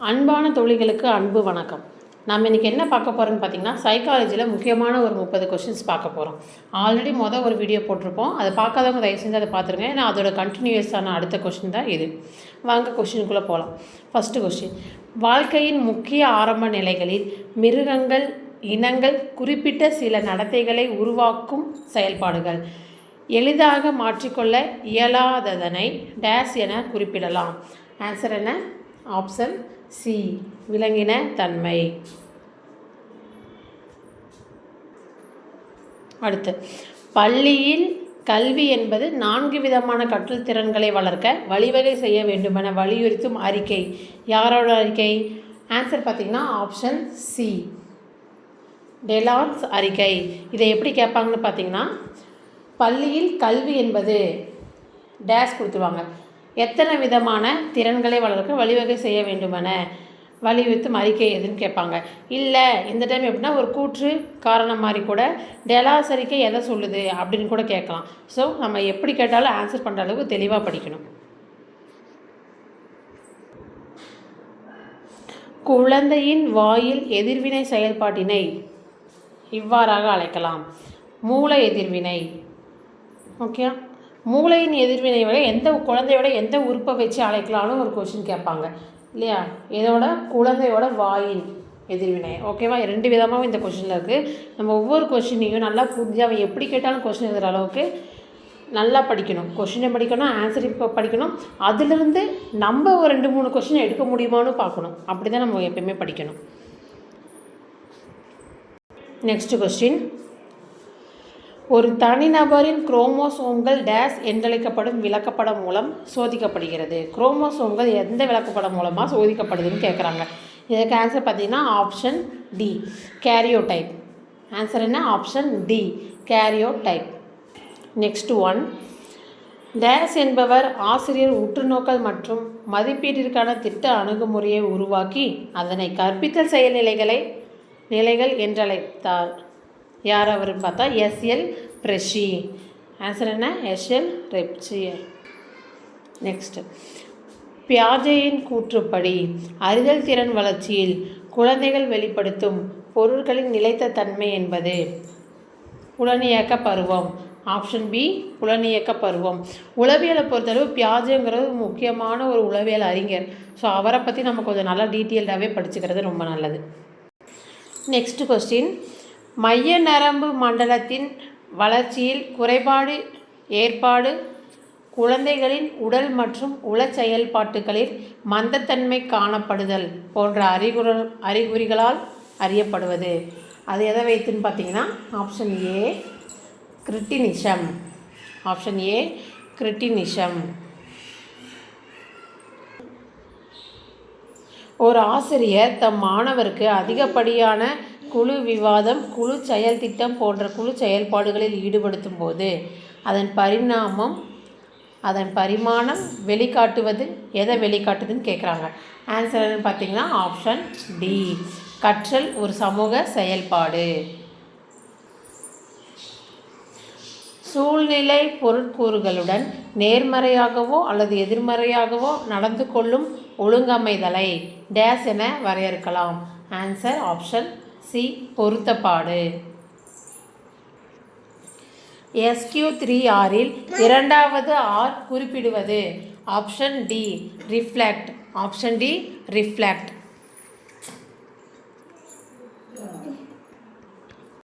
அன்பான தொழில்களுக்கு அன்பு வணக்கம். நம்ம இன்றைக்கி என்ன பார்க்க போகிறோம்னு பார்த்தீங்கன்னா சைக்காலஜியில் முக்கியமான ஒரு முப்பது கொஷின்ஸ் பார்க்க போகிறோம் ஆல்ரெடி மொதல் ஒரு வீடியோ போட்டிருப்போம். அதை பார்க்காதவங்க தயவு செஞ்சு அதை பார்த்துருங்க. ஏன்னா அதோட கண்டினியூஸான அடுத்த கொஷின் தான் இது. வாங்க கொஷினுக்குள்ளே போகலாம் ஃபஸ்ட்டு கொஷின் வாழ்க்கையின் முக்கிய ஆரம்ப நிலைகளில் மிருகங்கள் இனங்கள் குறிப்பிட்ட சில நடத்தைகளை உருவாக்கும் செயல்பாடுகள். எளிதாக மாற்றிக்கொள்ள இயலாததனை டேஸ் என குறிப்பிடலாம். ஆன்சர் என்ன? Option C. விலங்கின தன்மை. அடுத்து பள்ளியில் கல்வி என்பது நான்கு விதமான கற்றல் திறன்களை வளர்க்க வழிவகை செய்ய வேண்டுமென வலியுறுத்தும் அறிக்கை. யாரோட அறிக்கை? ஆன்சர் பார்த்திங்கன்னா ஆப்ஷன் சி டெலான்ஸ் அறிக்கை. இதை எப்படி கேட்பாங்கன்னு பார்த்தீங்கன்னா பள்ளியில் கல்வி என்பது டேஸ் கொடுத்துருவாங்க. எத்தனை விதமான திறன்களை வளர்க்க வழிவகை செய்ய வேண்டுமென வலியுறுத்தும் அறிக்கை எதுன்னு கேட்பாங்க. இல்லை இந்த டைம் எப்படின்னா ஒரு கூற்று காரணம் மாதிரி கூட டெலாஸ் அறிக்கை எதை சொல்லுது அப்படின்னு கூட கேட்கலாம். ஸோ நம்ம எப்படி கேட்டாலும் ஆன்சர் பண்ணுற அளவுக்கு தெளிவாக படிக்கணும். குழந்தையின் வாயில் எதிர்வினை செயல்பாட்டினை இவ்வாறாக அழைக்கலாம். மூளை எதிர்வினை. ஓகே? மூளையின் எதிர்வினை விட எந்த குழந்தையோட எந்த உறுப்பை வச்சு அழைக்கலாம்னு ஒரு கொஷின் கேட்பாங்க. இல்லையா? இதோட குழந்தையோட வாயின் எதிர்வினை. ஓகேவா ரெண்டு விதமாகவும் இந்த கொஷினில் இருக்குது நம்ம ஒவ்வொரு கொஷினையும் நல்லா புரிஞ்சு அவன் எப்படி கேட்டாலும் கொஷின் எழுதுகிற அளவுக்கு நல்லா படிக்கணும். கொஷினை படிக்கணும் ஆன்சர் இப்போ படிக்கணும். அதுலேருந்து நம்ம ஒரு ரெண்டு மூணு கொஷின் எடுக்க முடியுமான்னு பார்க்கணும். அப்படி தான் நம்ம எப்பயுமே படிக்கணும். நெக்ஸ்ட் கொஸ்டின் ஒரு தனிநபரின் குரோமோசோம்கள் டேஸ் என்றழைக்கப்படும் விளக்கப்படம் மூலம் சோதிக்கப்படுகிறது. குரோமோசோம்கள் எந்த விளக்கப்படம் மூலமாக சோதிக்கப்படுதுன்னு கேட்குறாங்க இதுக்கு ஆன்சர் பார்த்தீங்கன்னா ஆப்ஷன் டி கேரியோடைப் ஆன்சர் என்ன? Option D karyotype next one days என்பவர் ஆசிரியர் உற்றுநோக்கல் மற்றும் மதிப்பீட்டிற்கான திட்ட அணுகுமுறையை உருவாக்கி அதனை கற்பித்தல் செயல்நிலைகளை நிலைகள் என்றழைத்தார். யார் அவருன்னு பார்த்தா எஸ்எல் பிரஷி. ஆன்சர் என்ன? எஸ்எல் ரெப்சி நெக்ஸ்ட் பியாஜையின் கூற்றுப்படி அறிதல் திறன் வளர்ச்சியில் குழந்தைகள் வெளிப்படுத்தும் பொருட்களின் நிலைத்த தன்மை என்பது புலனியக்க பருவம். ஆப்ஷன் பி புலனியக்க பருவம். உளவியலை பொறுத்தளவு பியாஜுங்கிறது முக்கியமான ஒரு உளவியல் அறிஞர். ஸோ அவரை பற்றி நம்ம கொஞ்சம் நல்லா டீட்டெயில்டாகவே படிச்சுக்கிறது ரொம்ப நல்லது. நெக்ஸ்ட் கொஸ்டின் மைய நரம்பு மண்டலத்தின் வளர்ச்சியில் குறைபாடு ஏற்பாடு குழந்தைகளின் உடல் மற்றும் உள செயல்பாட்டுகளில் மந்தத்தன்மை காணப்படுதல் போன்ற அறிகுற அறிகுறிகளால் அறியப்படுவது. அது எதை வைத்துன்னு பார்த்தீங்கன்னா ஆப்ஷன் ஏ கிரிட்டினிஷம். Option A கிரிட்டினிஷம். ஒரு ஆசிரியர் தம் மாணவருக்கு அதிகப்படியான குழு விவாதம் குழு செயல் திட்டம் போன்ற குழு செயல்பாடுகளில் ஈடுபடுத்தும் போது அதன் பரிணாமம் அதன் பரிமாணம் வெளிக்காட்டுவது எதை வெளிக்காட்டுதுன்னு கேட்குறாங்க ஆன்சர்னு பார்த்தீங்கன்னா ஆப்ஷன் டி கற்றல் ஒரு சமூக செயல்பாடு. சூழ்நிலை பொருட்கூறுகளுடன் நேர்மறையாகவோ அல்லது எதிர்மறையாகவோ நடந்து கொள்ளும் ஒழுங்கமைதலை டேஸ் என வரையறுக்கலாம். ஆன்சர் ஆப்ஷன் சி பொருத்தப்பாடு. எஸ்கியூ த்ரீ ஆரில் இரண்டாவது ஆர் குறிப்பிடுவது. Option D reflect option D reflect